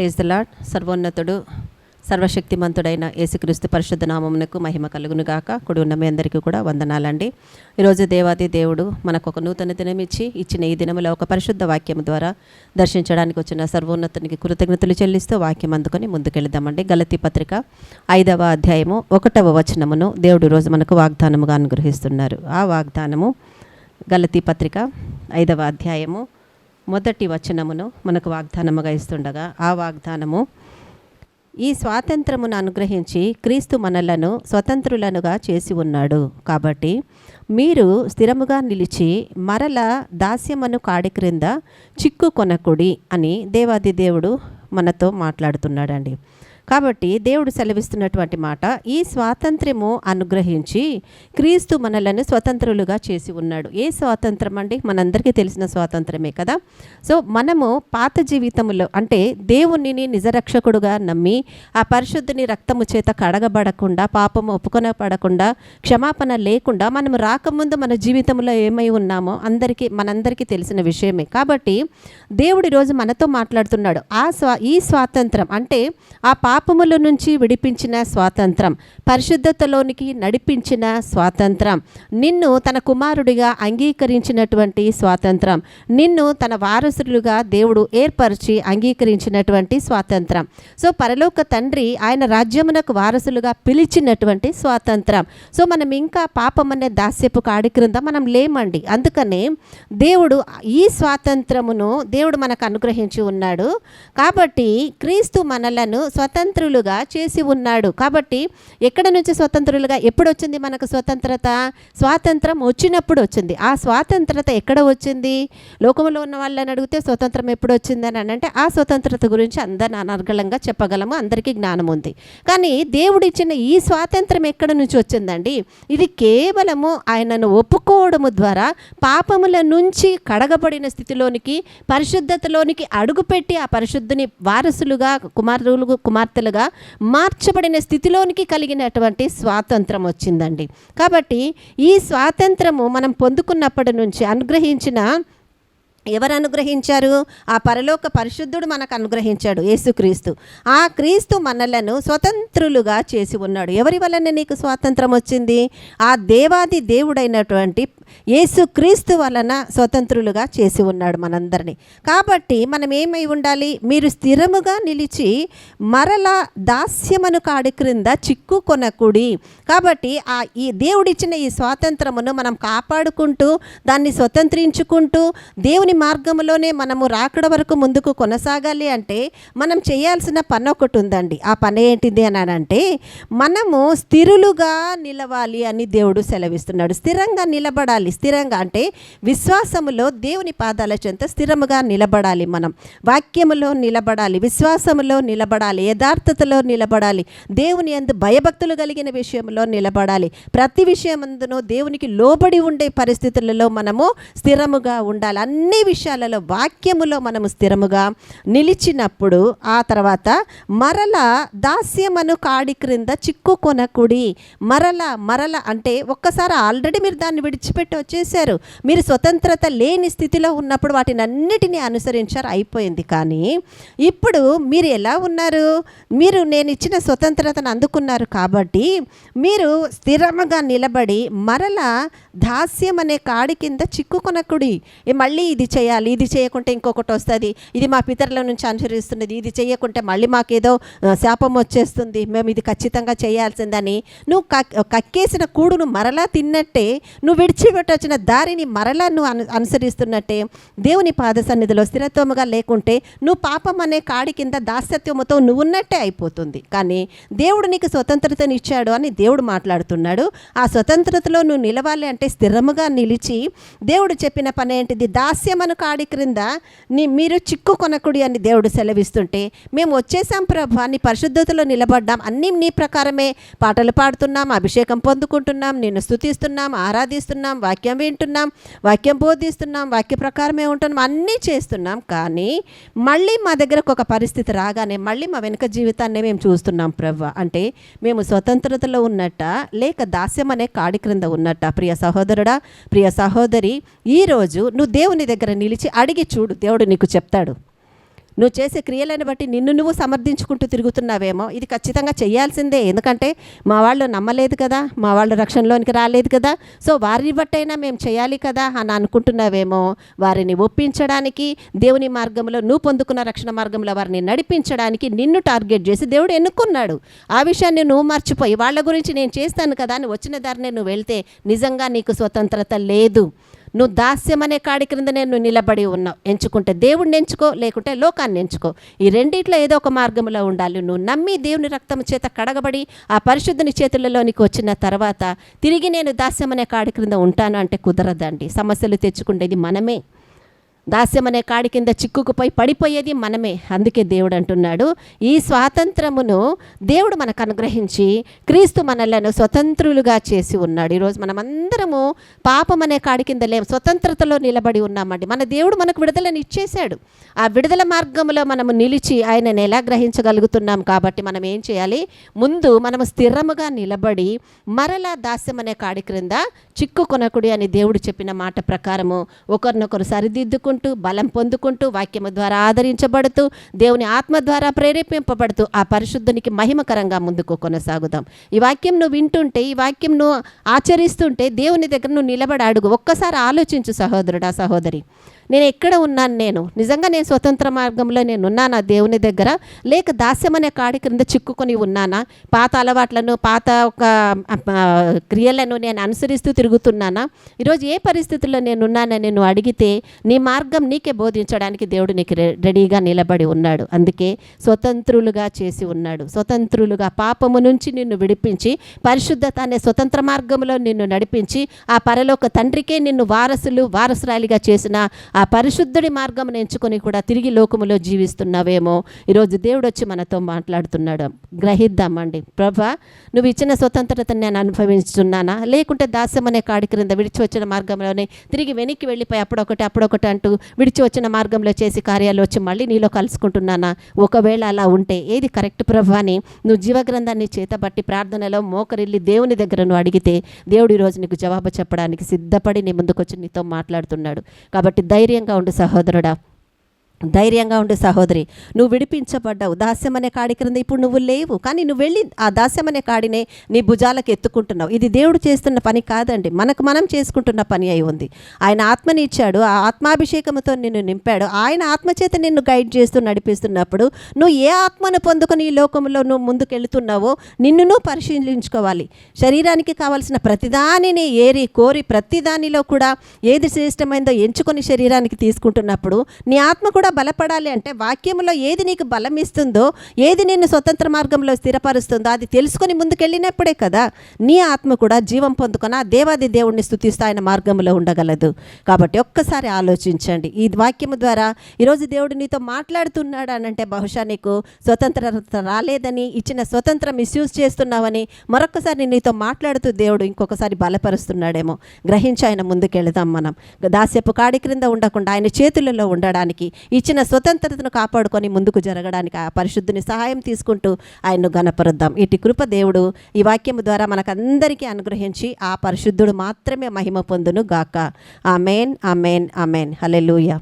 Praise the lord సర్వోన్నతుడు సర్వశక్తిమంతుడైన యేసుక్రీస్తు పరిశుద్ధ నామమునకు మహిమ కలుగును గాక కుడి ఉన్న మీ అందరికీ కూడా వందనాలండి. ఈరోజు దేవాది దేవుడు మనకు ఒక నూతన దినం ఇచ్చి ఇచ్చిన ఈ దినములో ఒక పరిశుద్ధ వాక్యం ద్వారా దర్శించడానికి వచ్చిన సర్వోన్నతునికి కృతజ్ఞతలు చెల్లిస్తూ వాక్యం అందుకొని ముందుకెళ్దామండి. గలతి పత్రిక ఐదవ అధ్యాయము ఒకటవ వచనమును దేవుడు రోజు మనకు వాగ్దానముగా అనుగ్రహిస్తున్నారు. ఆ వాగ్దానము గలతి పత్రిక ఐదవ అధ్యాయము మొదటి వచనమును మనకు వాగ్దానముగా ఇస్తుండగా ఆ వాగ్దానము ఈ స్వాతంత్రమును అనుగ్రహించి క్రీస్తు మనలను స్వతంత్రులనుగా చేసి ఉన్నాడు. కాబట్టి మీరు స్థిరముగా నిలిచి మరల దాస్యమను కాడి క్రింద చిక్కు కొనకుడి అని దేవాది దేవుడు మనతో మాట్లాడుతున్నాడండి. కాబట్టి దేవుడు సెలవిస్తున్నటువంటి మాట ఈ స్వాతంత్ర్యము అనుగ్రహించి క్రీస్తు మనలను స్వతంత్రులుగా చేసి ఉన్నాడు. ఏ స్వాతంత్రం అండి? మనందరికీ తెలిసిన స్వాతంత్రమే కదా? సో మనము పాత జీవితంలో అంటే దేవునిని నిజరక్షకుడుగా నమ్మి ఆ పరిశుద్ధిని రక్తము చేత కడగబడకుండా పాపము ఒప్పుకొనపడకుండా క్షమాపణ లేకుండా మనం రాకముందు మన జీవితంలో ఏమై ఉన్నామో అందరికీ మనందరికీ తెలిసిన విషయమే. కాబట్టి దేవుడు ఈరోజు మనతో మాట్లాడుతున్నాడు. ఆ స్వా ఈ స్వాతంత్రం అంటే ఆ పాపముల నుంచి విడిపించిన స్వాతంత్రం పరిశుద్ధతలోనికి నడిపించిన స్వాతంత్రం. నిన్ను తన కుమారుడిగా అంగీకరించినటువంటి స్వాతంత్రం. నిన్ను తన వారసులుగా దేవుడు ఏర్పరిచి అంగీకరించినటువంటి స్వాతంత్రం. సో పరలోక తండ్రి ఆయన రాజ్యమునకు వారసులుగా పిలిచినటువంటి స్వాతంత్రం. సో మనం ఇంకా పాపం అనే దాస్యపు కాడి క్రింద మనం లేమండి. అందుకనే దేవుడు ఈ స్వాతంత్రమును దేవుడు మనకు అనుగ్రహించి ఉన్నాడు. కాబట్టి క్రీస్తు మనలను స్వతంత్రులుగా చేసి ఉన్నాడు. కాబట్టి ఎక్కడ నుంచి స్వతంత్రులుగా? ఎప్పుడు వచ్చింది మనకు స్వతంత్రత? స్వాతంత్రం వచ్చినప్పుడు వచ్చింది. ఆ స్వాతంత్రత ఎక్కడ వచ్చింది? లోకంలో ఉన్న వాళ్ళని అడిగితే స్వతంత్రం ఎప్పుడు వచ్చిందని అని అంటే ఆ స్వతంత్రత గురించి అందరిని అనర్గళంగా చెప్పగలము. అందరికీ జ్ఞానం ఉంది. కానీ దేవుడిచ్చిన ఈ స్వాతంత్రం ఎక్కడ నుంచి వచ్చిందండి? ఇది కేవలము ఆయనను ఒప్పుకోవడము ద్వారా పాపముల నుంచి కడగబడిన స్థితిలోనికి పరిశుద్ధతలోనికి అడుగుపెట్టి ఆ పరిశుద్ధుని వారసులుగా కుమారులు కుమార్తెలుగా మార్చబడిన స్థితిలోనికి కలిగినటువంటి స్వాతంత్రం వచ్చిందండి. కాబట్టి ఈ స్వాతంత్రము మనం పొందుకున్నప్పటి నుంచి అనుగ్రహించిన ఎవరు అనుగ్రహించారు? ఆ పరలోక పరిశుద్ధుడు మనకు అనుగ్రహించాడు యేసుక్రీస్తు. ఆ క్రీస్తు మనలను స్వతంత్రులుగా చేసి ఉన్నాడు. ఎవరి వలన నీకు స్వాతంత్రం వచ్చింది? ఆ దేవాది దేవుడైనటువంటి యేసుక్రీస్తు వలన స్వతంత్రులుగా చేసి ఉన్నాడు మనందరినీ. కాబట్టి మనం ఏమై ఉండాలి? మీరు స్థిరముగా నిలిచి మరల దాస్యమను కాడి క్రింద చిక్కు కొనకుడి. కాబట్టి ఆ ఈ దేవుడిచ్చిన ఈ స్వాతంత్రమును మనం కాపాడుకుంటూ దాన్ని స్వతంత్రించుకుంటూ దేవుని మార్గంలోనే మనము రాకడ వరకు ముందుకు కొనసాగాలి అంటే మనం చేయాల్సిన పని ఒకటి ఉందండి. ఆ పని ఏంటిది అని అంటే మనము స్థిరులుగా నిలవాలి అని దేవుడు సెలవిస్తున్నాడు. స్థిరంగా నిలబడాలి స్థిరంగా అంటే విశ్వాసములో దేవుని పాదాల చెంత స్థిరముగా నిలబడాలి మనం. వాక్యములో నిలబడాలి విశ్వాసములో నిలబడాలి యథార్థతలో నిలబడాలి దేవుని అందు భయభక్తులు కలిగిన విషయంలో నిలబడాలి. ప్రతి విషయమందును దేవునికి లోబడి ఉండే పరిస్థితులలో మనము స్థిరముగా ఉండాలి. అన్ని విషయాలలో వాక్యములో మనము స్థిరముగా నిలిచినప్పుడు ఆ తర్వాత మరల దాస్యమను కాడి క్రింద చిక్కుకొనకుడి. మరల మరల అంటే ఒక్కసారి ఆల్రెడీ మీరు దాన్ని విడిచిపెట్టి వచ్చేసారు. మీరు స్వతంత్రత లేని స్థితిలో ఉన్నప్పుడు వాటిని అన్నిటినీ అనుసరించారు అయిపోయింది. కానీ ఇప్పుడు మీరు ఎలా ఉన్నారు? మీరు నేను ఇచ్చిన స్వతంత్రతను అందుకున్నారు కాబట్టి మీరు స్థిరముగా నిలబడి మరల దాస్యం అనే కాడి కింద చిక్కుకొనకుడి మళ్ళీ ఇది చేయాలి ఇది చేయకుంటే ఇంకొకటి వస్తుంది. ఇది మా పితరుల నుంచి అనుసరిస్తున్నది ఇది చేయకుంటే మళ్ళీ మాకేదో శాపం వచ్చేస్తుంది. మేము ఇది ఖచ్చితంగా చేయాల్సిందని. నువ్వు కక్- కక్కేసిన కూడును మరలా తిన్నట్టే నువ్వు విడిచిపెట్టొచ్చిన దారిని మరలా నువ్వు అను అనుసరిస్తున్నట్టే దేవుని పాద సన్నిధిలో స్థిరత్వముగా లేకుంటే నువ్వు పాపం అనే కాడి కింద దాస్యత్వముతో నువ్వు ఉన్నట్టే అయిపోతుంది. కానీ దేవుడు నీకు స్వతంత్రతను ఇచ్చాడు అని దేవుడు మాట్లాడుతున్నాడు. ఆ స్వతంత్రతలో నువ్వు నిలవాలి అంటే స్థిరముగా నిలిచి దేవుడు చెప్పిన పని ఏంటిది? దాస్యమను కాడి క్రింద నీ మీరు చిక్కు కొనకుడి అని దేవుడు సెలవిస్తుంటే మేము వచ్చేసాం ప్రభా నీ పరిశుద్ధతలో నిలబడ్డాం. అన్నీ నీ ప్రకారమే పాటలు పాడుతున్నాం అభిషేకం పొందుకుంటున్నాం నేను స్తుతిస్తున్నాం ఆరాధిస్తున్నాం వాక్యం వింటున్నాం వాక్యం బోధిస్తున్నాం వాక్య ప్రకారమే ఉంటున్నాం అన్నీ చేస్తున్నాం. కానీ మళ్ళీ మా దగ్గరకు ఒక పరిస్థితి రాగానే మళ్ళీ మా వెనుక జీవితాన్ని మేము చూస్తున్నాం ప్రవ్వ. అంటే మేము స్వతంత్రతలో ఉన్నట్ట లేక దాస్యం అనే కాడి క్రింద ఉన్నట్ట. ప్రియ సహోదరుడా ప్రియ సహోదరి ఈరోజు నువ్వు దేవుని దగ్గర నిలిచి అడిగి చూడు దేవుడు నీకు చెప్తాడు. నువ్వు చేసే క్రియలను బట్టి నిన్ను నువ్వు సమర్థించుకుంటూ తిరుగుతున్నావేమో. ఇది ఖచ్చితంగా చేయాల్సిందే. ఎందుకంటే మా వాళ్ళు నమ్మలేదు కదా మా వాళ్ళు రక్షణలోనికి రాలేదు కదా. సో వారిని బట్టైనా మేము చేయాలి కదా అని అనుకుంటున్నావేమో. వారిని ఒప్పించడానికి దేవుని మార్గంలో నువ్వు పొందుకున్న రక్షణ మార్గంలో వారిని నడిపించడానికి నిన్ను టార్గెట్ చేసి దేవుడు ఎన్నుకున్నాడు. ఆ విషయాన్ని నువ్వు మర్చిపోయి వాళ్ళ గురించి నేను చేస్తాను కదా అని వచ్చిన దారినే నువ్వు వెళ్తే నిజంగా నీకు స్వతంత్రత లేదు. నువ్వు దాస్యం అనే కాడి క్రింద నేను నిలబడి ఉన్నావు. ఎంచుకుంటే దేవుణ్ణి ఎంచుకో లేకుంటే లోకాన్ని ఎంచుకో. ఈ రెండిట్లో ఏదో ఒక మార్గంలో ఉండాలి. నువ్వు నమ్మి దేవుని రక్తం చేత కడగబడి ఆ పరిశుద్ధుని చేతులలోనికి వచ్చిన తర్వాత తిరిగి నేను దాస్యం అనే కాడి క్రింద ఉంటాను అంటే కుదరదండి. సమస్యలు తెచ్చుకునేది మనమే. దాస్యం అనే కాడి కింద చిక్కుకుపోయి పడిపోయేది మనమే. అందుకే దేవుడు అంటున్నాడు ఈ స్వాతంత్రమును దేవుడు మనకు అనుగ్రహించి క్రీస్తు మనలను స్వతంత్రులుగా చేసి ఉన్నాడు. ఈరోజు మనమందరము పాపం అనే కాడి కింద లేం స్వతంత్రతలో నిలబడి ఉన్నామండి. మన దేవుడు మనకు విడుదలను ఇచ్చేశాడు. ఆ విడుదల మార్గంలో మనము నిలిచి ఆయనను ఎలా గ్రహించగలుగుతున్నాం కాబట్టి మనం ఏం చేయాలి? ముందు మనము స్థిరముగా నిలబడి మరలా దాస్యం అనే కాడి క్రింద చిక్కుకొనకుడి అని దేవుడు చెప్పిన మాట ప్రకారము ఒకరినొకరు సరిదిద్దుకుంటూ బలం పొందుకుంటూ వాక్యము ద్వారా ఆదరించబడుతూ దేవుని ఆత్మ ద్వారా ప్రేరేపింపబడుతూ ఆ పరిశుద్ధునికి మహిమకరంగా ముందుకు కొనసాగుదాం. ఈ వాక్యం నువ్వు వింటుంటే ఈ వాక్యం నువ్వు ఆచరిస్తుంటే దేవుని దగ్గర నువ్వు నిలబడి అడుగు ఒక్కసారి ఆలోచించు సహోదరుడా సహోదరి. నేను ఎక్కడ ఉన్నాను నేను? నిజంగా నేను స్వతంత్ర మార్గంలో నేను ఉన్నానా దేవుని దగ్గర? లేక దాస్యం అనే కాడి క్రింద చిక్కుకొని ఉన్నానా? పాత అలవాట్లను పాత ఒక క్రియలను నేను అనుసరిస్తూ తిరుగుతున్నానా? ఈరోజు ఏ పరిస్థితుల్లో నేను ఉన్నానని నేను అడిగితే నీ మార్గం నీకే బోధించడానికి దేవుడు నీకు రె- రెడీగా నిలబడి ఉన్నాడు. అందుకే స్వతంత్రులుగా చేసి ఉన్నాడు. స్వతంత్రులుగా పాపము నుంచి నిన్ను విడిపించి పరిశుద్ధత అనే స్వతంత్ర మార్గంలో నిన్ను నడిపించి ఆ పరలోక తండ్రికే నిన్ను వారసులు వారసురాలిగా చేసిన ఆ ఆ పరిశుద్ధుడి మార్గం ఎంచుకొని కూడా తిరిగి లోకములో జీవిస్తున్నావేమో. ఈరోజు దేవుడు వచ్చి మనతో మాట్లాడుతున్నాడు. గ్రహిద్దామండి. ప్రభా నువ్వు ఇచ్చిన స్వతంత్రతను నేను అనుభవించున్నానా లేకుంటే దాస్యం అనే కాడి క్రింద విడిచి వచ్చిన మార్గంలోనే తిరిగి వెనక్కి వెళ్ళిపోయి అప్పుడొకటి అప్పుడొకటి అంటూ విడిచి వచ్చిన మార్గంలో చేసి కార్యాలు వచ్చి మళ్ళీ నీలో కలుసుకుంటున్నానా? ఒకవేళ అలా ఉంటే ఏది కరెక్ట్ ప్రభా అని నువ్వు జీవగ్రంథాన్ని చేతబట్టి ప్రార్థనలో మోకరిల్లి దేవుని దగ్గర నువ్వు అడిగితే దేవుడు ఈరోజు నీకు జవాబు చెప్పడానికి సిద్ధపడి నీ ముందుకు వచ్చి నీతో మాట్లాడుతున్నాడు. కాబట్టి ధైర్యంగా ఉండు సహోదరుడా. ధైర్యంగా ఉండు సహోదరి. నువ్వు విడిపించబడ్డావు దాస్యం అనే కాడి క్రింద ఇప్పుడు నువ్వు లేవు. కానీ నువ్వు వెళ్ళి ఆ దాస్యం అనే కాడినే నీ భుజాలకు ఎత్తుకుంటున్నావు. ఇది దేవుడు చేస్తున్న పని కాదండి. మనకు మనం చేసుకుంటున్న పని అయి ఉంది. ఆయన ఆత్మని ఇచ్చాడు ఆ ఆత్మాభిషేకంతో నిన్ను నింపాడు. ఆయన ఆత్మచేత నిన్ను గైడ్ చేస్తూ నడిపిస్తున్నప్పుడు నువ్వు ఏ ఆత్మను పొందుకొని ఈ లోకంలో నువ్వు ముందుకెళ్తున్నావో నిన్ను నువ్వు పరిశీలించుకోవాలి. శరీరానికి కావాల్సిన ప్రతిదానిని ఏరి కోరి ప్రతిదానిలో కూడా ఏది శ్రేష్టమైందో ఎంచుకొని శరీరానికి తీసుకుంటున్నప్పుడు నీ ఆత్మ కూడా బలపడాలి అంటే వాక్యంలో ఏది నీకు బలం ఇస్తుందో ఏది నిన్ను స్వతంత్ర మార్గంలో స్థిరపరుస్తుందో అది తెలుసుకొని ముందుకెళ్ళినప్పుడే కదా నీ ఆత్మ కూడా జీవం పొందుకొని ఆ దేవాది దేవుణ్ణి స్థుతిస్తూ ఆయన మార్గంలో ఉండగలదు. కాబట్టి ఒక్కసారి ఆలోచించండి. ఈ వాక్యము ద్వారా ఈరోజు దేవుడు నీతో మాట్లాడుతున్నాడు అని అంటే బహుశా నీకు స్వతంత్రత రాలేదని ఇచ్చిన స్వతంత్రం మిస్యూజ్ చేస్తున్నావని మరొకసారి నీతో మాట్లాడుతూ దేవుడు ఇంకొకసారి బలపరుస్తున్నాడేమో. గ్రహించి ఆయన ముందుకెళదాం మనం. దాస్యపు కాడి క్రింద ఉండకుండా ఆయన చేతులలో ఉండడానికి ఇచ్చిన స్వతంత్రతను కాపాడుకొని ముందుకు జరగడానికి ఆ పరిశుద్ధుని సహాయం తీసుకుంటూ ఆయన్ను గణపరుద్దాం ఇటు కృప దేవుడు ఈ వాక్యం ద్వారా మనకందరికీ అనుగ్రహించి ఆ పరిశుద్ధుడు మాత్రమే మహిమ పొందును గాక ఆమెన్ ఆమెన్ ఆమెన్. హల్లెలూయా.